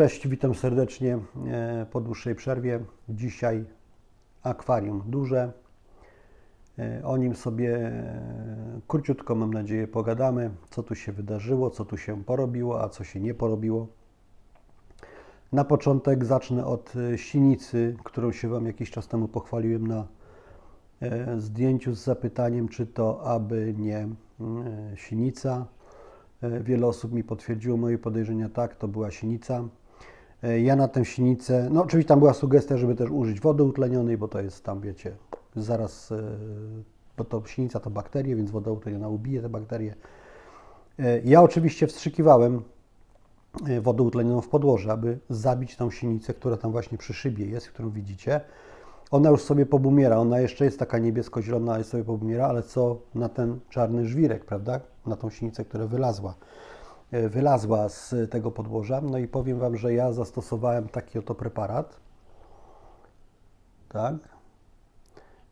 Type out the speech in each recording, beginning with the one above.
Cześć, witam serdecznie e, po dłuższej przerwie. Dzisiaj akwarium duże. E, O nim sobie e, króciutko, mam nadzieję, pogadamy, co tu się wydarzyło, co tu się porobiło, a co się nie porobiło. Na początek zacznę od sinicy, którą się Wam jakiś czas temu pochwaliłem na zdjęciu z zapytaniem, czy to aby nie sinica. Wiele osób mi potwierdziło moje podejrzenia, tak, to była sinica. E, Ja na tę sinicę, no oczywiście tam była sugestia, żeby też użyć wody utlenionej, bo to jest tam, wiecie, zaraz, e, bo to sinica to bakterie, więc woda utleniona ubije te bakterie. E, Ja oczywiście wstrzykiwałem wodę utlenioną w podłoże, aby zabić tą sinicę, która tam właśnie przy szybie jest, którą widzicie. Ona już sobie pobumiera, ona jeszcze jest taka niebiesko-zielona, ale sobie pobumiera, ale co na ten czarny żwirek, prawda? Na tą sinicę, która wylazła, wylazła z tego podłoża. No i powiem Wam, że ja zastosowałem taki oto preparat, tak?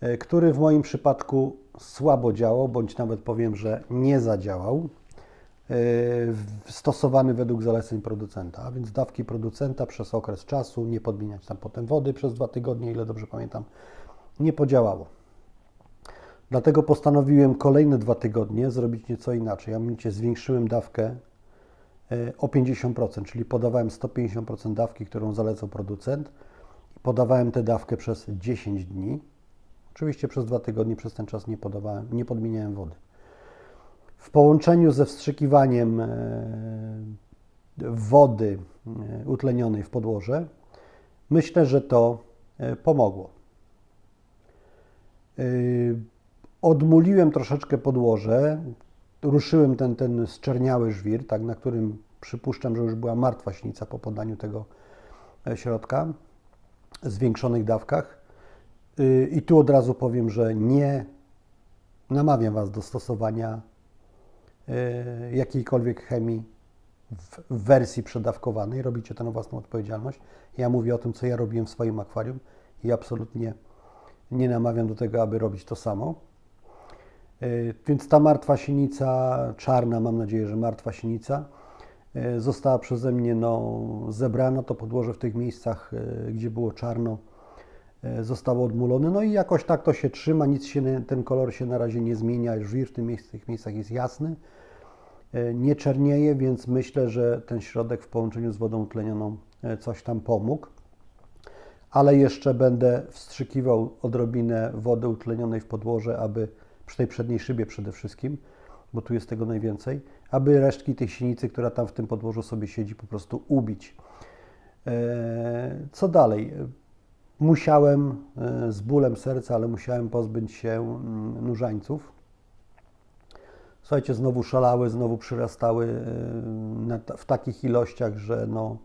E, który w moim przypadku słabo działał, bądź nawet powiem, że nie zadziałał. E, Stosowany według zaleceń producenta, a więc dawki producenta przez okres czasu, nie podmieniać tam potem wody przez dwa tygodnie, ile dobrze pamiętam, nie podziałało. Dlatego postanowiłem kolejne dwa tygodnie zrobić nieco inaczej. Ja mianowicie zwiększyłem dawkę e, o 50%, czyli podawałem 150% dawki, którą zalecał producent podawałem tę dawkę przez 10 dni. Oczywiście przez dwa tygodnie przez ten czas nie podawałem, nie podmieniałem wody. W połączeniu ze wstrzykiwaniem e, wody e, utlenionej w podłoże, myślę, że to e, pomogło. Odmuliłem troszeczkę podłoże, ruszyłem ten, ten zczerniały żwir, tak, na którym przypuszczam, że już była martwa śnica po podaniu tego e, środka w zwiększonych dawkach. Y, I tu od razu powiem, że nie namawiam Was do stosowania y, jakiejkolwiek chemii w wersji przedawkowanej. Robicie to na własną odpowiedzialność. Ja mówię o tym, co ja robiłem w swoim akwarium i absolutnie nie namawiam do tego, aby robić to samo. Y, Więc ta martwa sinica, czarna, mam nadzieję, że martwa sinica, y, została przeze mnie no, zebrana. To podłoże w tych miejscach, y, gdzie było czarno, zostało odmulone. No i jakoś tak to się trzyma, nic się, ten kolor się na razie nie zmienia. Żwir w tych miejscach jest jasny, nie czernieje, więc myślę, że ten środek w połączeniu z wodą utlenioną y, coś tam pomógł ale jeszcze będę wstrzykiwał odrobinę wody utlenionej w podłoże, aby przy tej przedniej szybie przede wszystkim, bo tu jest tego najwięcej, aby resztki tej sinicy, która tam w tym podłożu sobie siedzi, po prostu ubić. E, Co dalej? Musiałem e, z bólem serca, ale musiałem pozbyć się mm, nurzańców. Słuchajcie, znowu szalały, znowu przyrastały e, w takich ilościach, że no,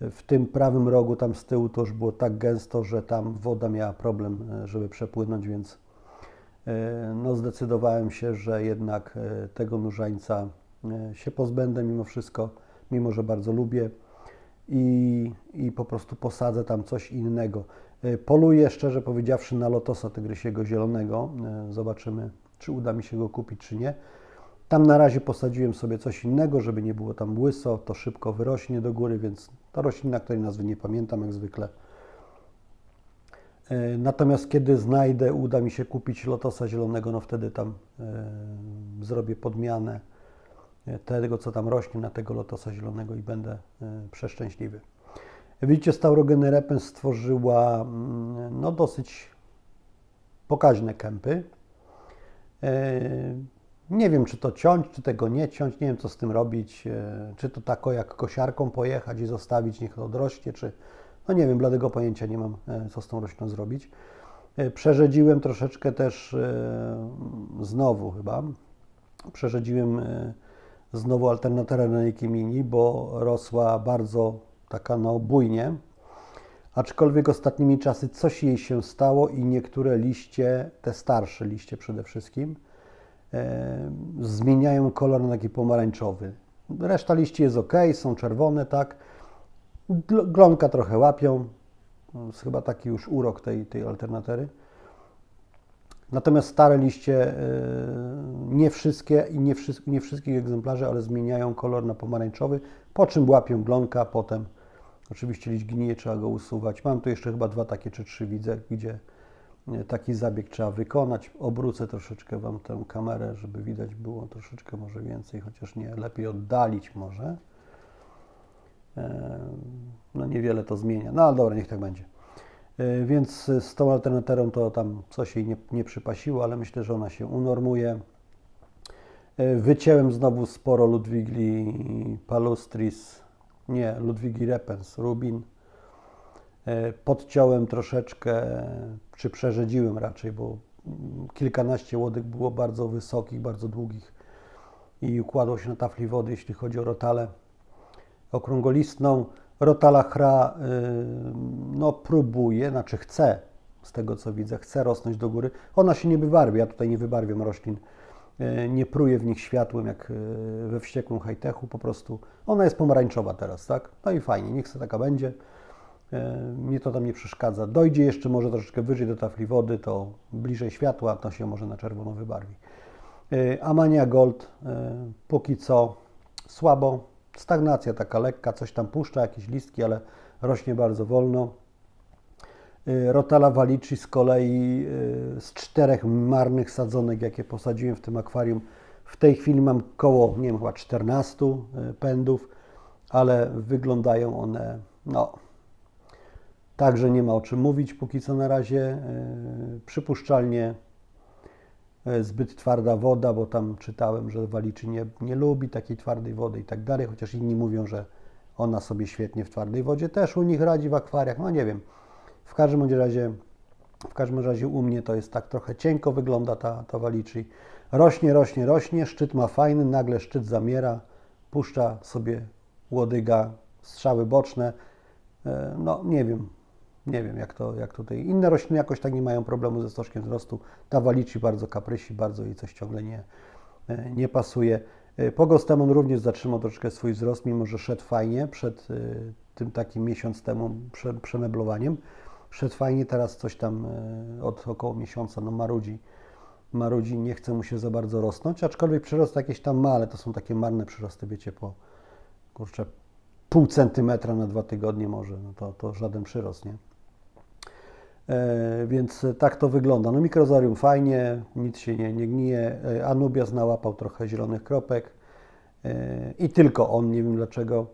w tym prawym rogu, tam z tyłu, to już było tak gęsto, że tam woda miała problem, żeby przepłynąć, więc no, zdecydowałem się, że jednak e, tego nurzańca e, się pozbędę mimo wszystko, mimo że bardzo lubię i, i po prostu posadzę tam coś innego. E, Poluję, szczerze powiedziawszy, na lotosa tygrysiego zielonego. E, Zobaczymy, czy uda mi się go kupić, czy nie. Tam na razie posadziłem sobie coś innego, żeby nie było tam łyso, to szybko wyrośnie do góry, więc ta roślina, której nazwy nie pamiętam jak zwykle. E, Natomiast kiedy znajdę, uda mi się kupić lotosa zielonego, no wtedy tam e, zrobię podmianę e, tego, co tam rośnie na tego lotosa zielonego i będę przeszczęśliwy. Widzicie, Staurogeny repens stworzyła mm, no, dosyć pokaźne kępy. Nie wiem, czy to ciąć, czy tego nie ciąć, nie wiem, co z tym robić, czy to tako jak kosiarką pojechać i zostawić, niech to odrośnie, czy, no nie wiem, bladego pojęcia nie mam, e, co z tą rośliną zrobić. E, Przerzedziłem troszeczkę też, e, znowu chyba, przerzedziłem znowu alternatorę na Mini, bo rosła bardzo taka no bujnie, aczkolwiek ostatnimi czasy coś jej się stało i niektóre liście, te starsze liście przede wszystkim, e, zmieniają kolor na taki pomarańczowy. Reszta liści jest ok, są czerwone, tak. Gl- Glonka trochę łapią. To jest chyba taki już urok tej, tej. Natomiast stare liście, e, nie wszystkie i nie, nie wszystkich egzemplarzy, ale zmieniają kolor na pomarańczowy, po czym łapią glonka, potem Oczywiście liść gnije, trzeba go usuwać. Mam tu jeszcze chyba dwa takie czy trzy widzę, gdzie e, taki zabieg trzeba wykonać. Obrócę troszeczkę Wam tę kamerę, żeby widać było troszeczkę może więcej, chociaż nie, lepiej oddalić może. Niewiele to zmienia, no ale dobra, niech tak będzie. E, Więc z tą alternatorą to tam coś jej nie, nie przypasiło, ale myślę, że ona się unormuje. E, Wycięłem znowu sporo Ludwigi Palustris, nie, Ludwigi Repens, Rubin. E, Podciąłem troszeczkę, czy przerzedziłem raczej, bo kilkanaście łodek było bardzo wysokich, bardzo długich i układło się na tafli wody, jeśli chodzi o rotalę okrągolistną. Rotala chra, y, no próbuje, znaczy chce, z tego co widzę, chce rosnąć do góry. Ona się nie wybarwi, ja tutaj nie wybarwiam roślin, y, nie pruję w nich światłem jak y, we wściekłym high-techu, po prostu ona jest pomarańczowa teraz, tak? No i fajnie, niech se taka będzie. Mnie to tam nie przeszkadza. Dojdzie jeszcze może troszeczkę wyżej do tafli wody, to bliżej światła, to się może na czerwono wybarwi. Amania Gold póki co słabo, stagnacja taka lekka, coś tam puszcza, jakieś listki, ale rośnie bardzo wolno. Y, Rotala Valici z kolei y, z czterech marnych sadzonek, jakie posadziłem w tym akwarium, w tej chwili mam koło, nie wiem, chyba 14 y, pędów, ale wyglądają one, no, tak, że nie ma o czym mówić póki co na razie. Przypuszczalnie zbyt twarda woda, bo tam czytałem, że Waliczy nie, nie lubi takiej twardej wody i tak dalej, chociaż inni mówią, że ona sobie świetnie w twardej wodzie też u nich radzi w akwariach, no nie wiem. W każdym razie, w każdym razie u mnie to jest tak trochę cienko wygląda ta, ta Waliczy. Rośnie, rośnie, rośnie, szczyt ma fajny, nagle szczyt zamiera, puszcza sobie łodyga, strzały boczne, E, no nie wiem, nie wiem jak to, jak tutaj. Inne rośliny jakoś tak nie mają problemu ze stożkiem wzrostu. Ta waliczy bardzo kaprysi, bardzo jej coś ciągle nie, e, nie pasuje. E, Pogostemon również zatrzymał troszeczkę swój wzrost, mimo że szedł fajnie przed e, tym takim miesiąc temu prze, przemeblowaniem. Szedł fajnie, teraz coś tam od około miesiąca no marudzi. Marudzi, nie chce mu się za bardzo rosnąć, aczkolwiek przyrost jakieś tam ma, ale to są takie marne przyrosty, wiecie, po kurczę, pół centymetra na dwa tygodnie może, no to, to żaden przyrost, nie? E, więc tak to wygląda. No mikrozarium fajnie, nic się nie, nie gnije. E, Anubias nałapał trochę zielonych kropek e, i tylko on, nie wiem dlaczego.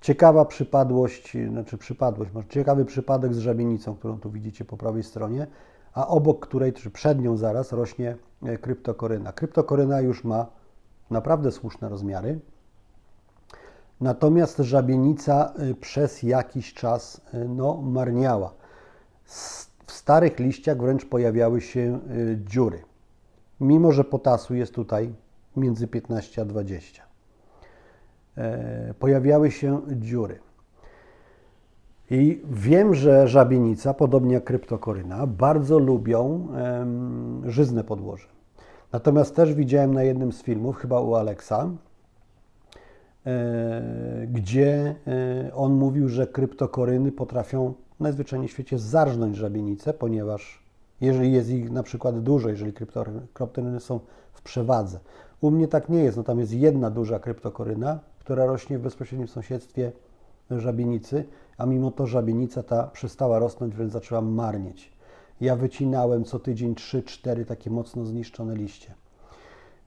Ciekawa przypadłość, znaczy przypadłość, może ciekawy przypadek z żabienicą, którą tu widzicie po prawej stronie, a obok której, czy przed nią zaraz rośnie kryptokoryna. Kryptokoryna już ma naprawdę słuszne rozmiary. Natomiast żabienica przez jakiś czas no, marniała. S- W starych liściach wręcz pojawiały się y, dziury. Mimo, że potasu jest tutaj między 15 a 20. E, Pojawiały się dziury. I wiem, że żabienica, podobnie jak kryptokoryna, bardzo lubią żyzne podłoże. Natomiast też widziałem na jednym z filmów, chyba u Aleksa, e, gdzie e, on mówił, że kryptokoryny potrafią najzwyczajniej w świecie zarżnąć żabienicę, ponieważ jeżeli jest ich na przykład dużo, jeżeli kryptokoryny są w przewadze. U mnie tak nie jest, no tam jest jedna duża kryptokoryna, która rośnie w bezpośrednim sąsiedztwie żabienicy, a mimo to żabienica ta przestała rosnąć, wręcz zaczęła marnieć. Ja wycinałem co tydzień 3-4 takie mocno zniszczone liście.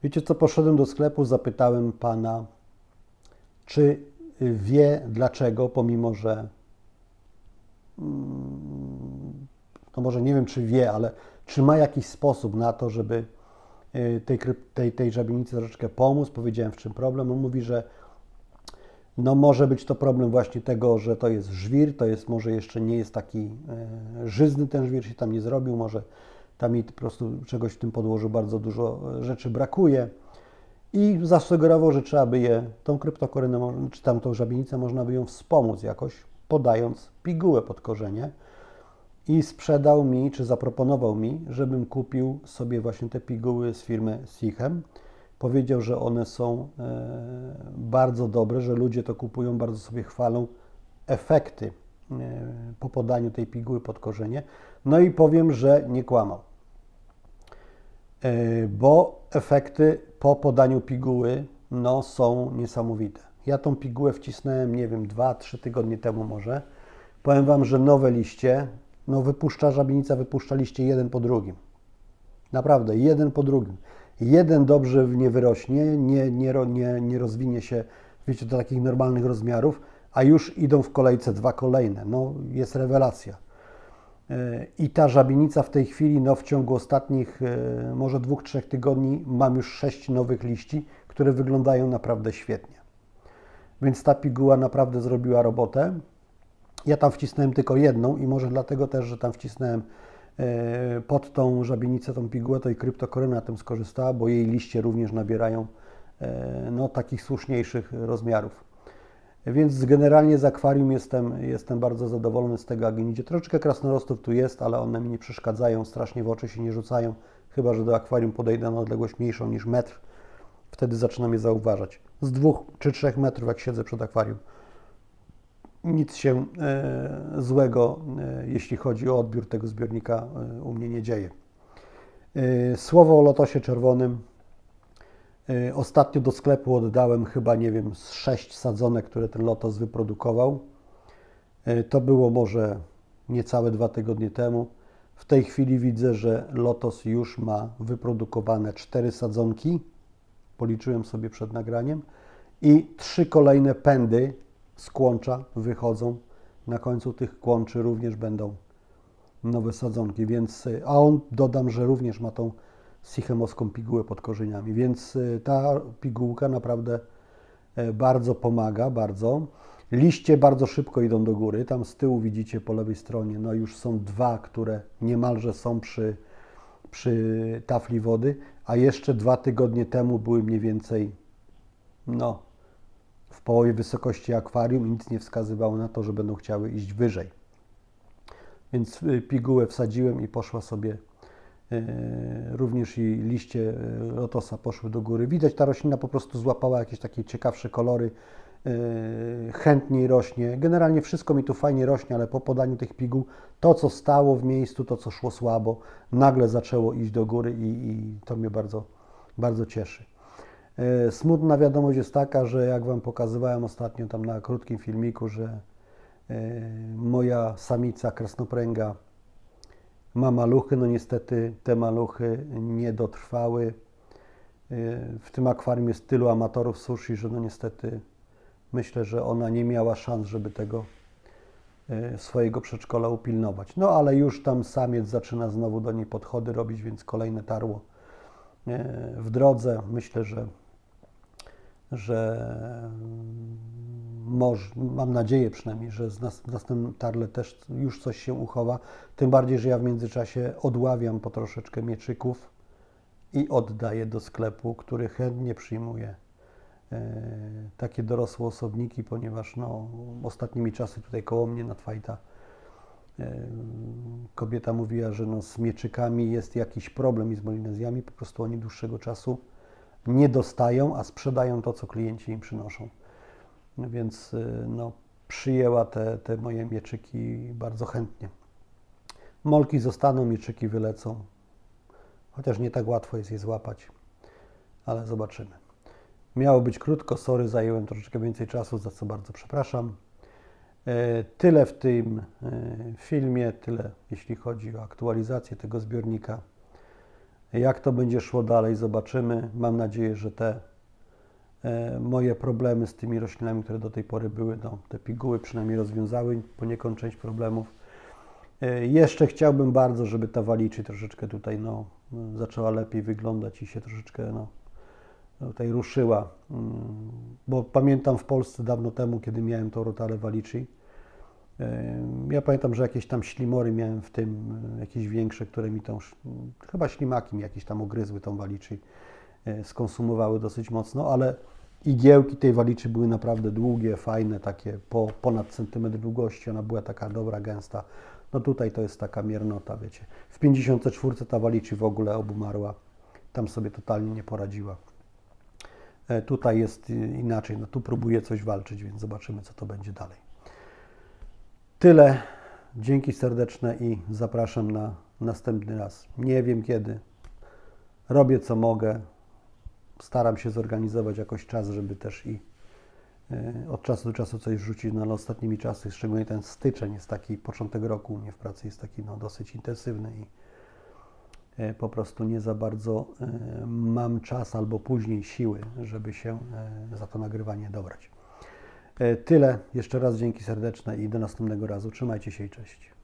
Wiecie co, poszedłem do sklepu, zapytałem pana, czy wie dlaczego, pomimo że no może nie wiem, czy wie, ale czy ma jakiś sposób na to, żeby y, tej, tej, tej żabienicy troszeczkę pomóc. Powiedziałem, w czym problem. On mówi, że no może być to problem właśnie tego, że to jest żwir, to jest może jeszcze nie jest taki e, żyzny ten żwir, się tam nie zrobił, może tam mi po prostu czegoś w tym podłożu bardzo dużo e, rzeczy brakuje. I zasugerował, że trzeba by je, tą kryptokorynę, czy tam tą żabienicę, można by ją wspomóc jakoś, podając pigułę pod korzenie. I sprzedał mi, czy zaproponował mi, żebym kupił sobie właśnie te piguły z firmy Sichem. Powiedział, że one są e, bardzo dobre, że ludzie to kupują, bardzo sobie chwalą efekty e, po podaniu tej piguły pod korzenie. No i powiem, że nie kłamał. E, bo efekty po podaniu piguły no, są niesamowite. Ja tą pigułę wcisnąłem, nie wiem, 2-3 tygodnie temu może. Powiem Wam, że nowe liście, no wypuszcza żabienica, wypuszcza liście jeden po drugim. Naprawdę, jeden po drugim. Jeden dobrze nie wyrośnie, nie, nie, nie, nie rozwinie się, wiecie, do takich normalnych rozmiarów, a już idą w kolejce dwa kolejne. No, jest rewelacja. E, I ta żabienica w tej chwili, no w ciągu ostatnich e, może dwóch, trzech tygodni mam już sześć nowych liści, które wyglądają naprawdę świetnie. Więc ta piguła naprawdę zrobiła robotę. Ja tam wcisnąłem tylko jedną i może dlatego też, że tam wcisnąłem e, pod tą żabienicę, tą pigułę, to i kryptokoryna na tym skorzystała, bo jej liście również nabierają e, no, takich słuszniejszych rozmiarów. Więc generalnie z akwarium jestem, jestem bardzo zadowolony z tego aginidzie. Troszeczkę krasnorostów tu jest, ale one mi nie przeszkadzają, strasznie w oczy się nie rzucają, chyba że do akwarium podejdę na odległość mniejszą niż metr. Wtedy zaczynam je zauważać. Z dwóch czy trzech metrów, jak siedzę przed akwarium. Nic się e, złego, e, jeśli chodzi o odbiór tego zbiornika, e, u mnie nie dzieje. E, słowo o lotosie czerwonym. E, Ostatnio do sklepu oddałem chyba, nie wiem, z sześć sadzonek, które ten lotos wyprodukował. E, To było może niecałe dwa tygodnie temu. W tej chwili widzę, że lotos już ma wyprodukowane cztery sadzonki. Policzyłem sobie przed nagraniem. I trzy kolejne pędy z kłącza wychodzą. Na końcu tych kłączy również będą nowe sadzonki, więc, a on dodam, że również ma tą sichemowską pigułę pod korzeniami, więc y, ta pigułka naprawdę e, bardzo pomaga, bardzo. Liście bardzo szybko idą do góry, tam z tyłu widzicie po lewej stronie, no już są dwa, które niemalże są przy, przy tafli wody, a jeszcze dwa tygodnie temu były mniej więcej, no, w połowie wysokości akwarium i nic nie wskazywało na to, że będą chciały iść wyżej. Więc y, pigułę wsadziłem i poszła sobie y, również i liście y, lotosa poszły do góry. Widać, ta roślina po prostu złapała jakieś takie ciekawsze kolory, chętniej rośnie. Generalnie wszystko mi tu fajnie rośnie, ale po podaniu tych piguł, to co stało w miejscu, to co szło słabo, nagle zaczęło iść do góry i, i to mnie bardzo, bardzo cieszy. E, Smutna wiadomość jest taka, że jak Wam pokazywałem ostatnio tam na krótkim filmiku, że e, moja samica krasnopręga ma maluchy, no niestety te maluchy nie dotrwały. W tym akwarium jest tylu amatorów sushi, że no niestety myślę, że ona nie miała szans, żeby tego e, swojego przedszkola upilnować. No ale już tam samiec zaczyna znowu do niej podchody robić, więc kolejne tarło e, w drodze. Myślę, że, że moż, mam nadzieję przynajmniej, że z w następnym tarle też już coś się uchowa. Tym bardziej, że ja w międzyczasie odławiam po troszeczkę mieczyków i oddaję do sklepu, który chętnie przyjmuje takie dorosłe osobniki, ponieważ no, ostatnimi czasy tutaj koło mnie na Twajta e, kobieta mówiła, że no, z mieczykami jest jakiś problem i z molinezjami, po prostu oni dłuższego czasu nie dostają, a sprzedają to, co klienci im przynoszą. No Więc y, no, przyjęła te, te moje mieczyki bardzo chętnie. Molki zostaną, mieczyki wylecą, chociaż nie tak łatwo jest je złapać, ale zobaczymy. Miało być krótko, sorry, zajęłem troszeczkę więcej czasu, za co bardzo przepraszam. E, Tyle w tym e, filmie, tyle jeśli chodzi o aktualizację tego zbiornika. Jak to będzie szło dalej, zobaczymy. Mam nadzieję, że te e, moje problemy z tymi roślinami, które do tej pory były, no, te piguły przynajmniej rozwiązały poniekąd część problemów. Jeszcze chciałbym bardzo, żeby ta waliczy troszeczkę tutaj no, zaczęła lepiej wyglądać i się troszeczkę no, tutaj ruszyła. Mm, Bo pamiętam w Polsce dawno temu, kiedy miałem tą rotarę waliczy, ja pamiętam, że jakieś tam ślimory miałem w tym, e, jakieś większe, które mi tą, chyba ślimaki mi jakieś tam ugryzły tą waliczy, e, skonsumowały dosyć mocno, ale igiełki tej waliczy były naprawdę długie, fajne, takie po ponad centymetr długości, ona była taka dobra, gęsta. No tutaj to jest taka miernota, wiecie. W 54 ta waliczy w ogóle obumarła, tam sobie totalnie nie poradziła. E, Tutaj jest y, inaczej, no tu próbuję coś walczyć, więc zobaczymy, co to będzie dalej. Tyle. Dzięki serdeczne i zapraszam na następny raz. Nie wiem kiedy. Robię co mogę. Staram się zorganizować jakoś czas, żeby też i e, od czasu do czasu coś rzucić, no ostatnimi czasy, szczególnie ten styczeń jest taki, początek roku u mnie w pracy jest taki no, dosyć intensywny i po prostu nie za bardzo e, mam czas albo później siły, żeby się e, za to nagrywanie dobrać. E, Tyle. Jeszcze raz dzięki serdeczne i do następnego razu. Trzymajcie się i cześć.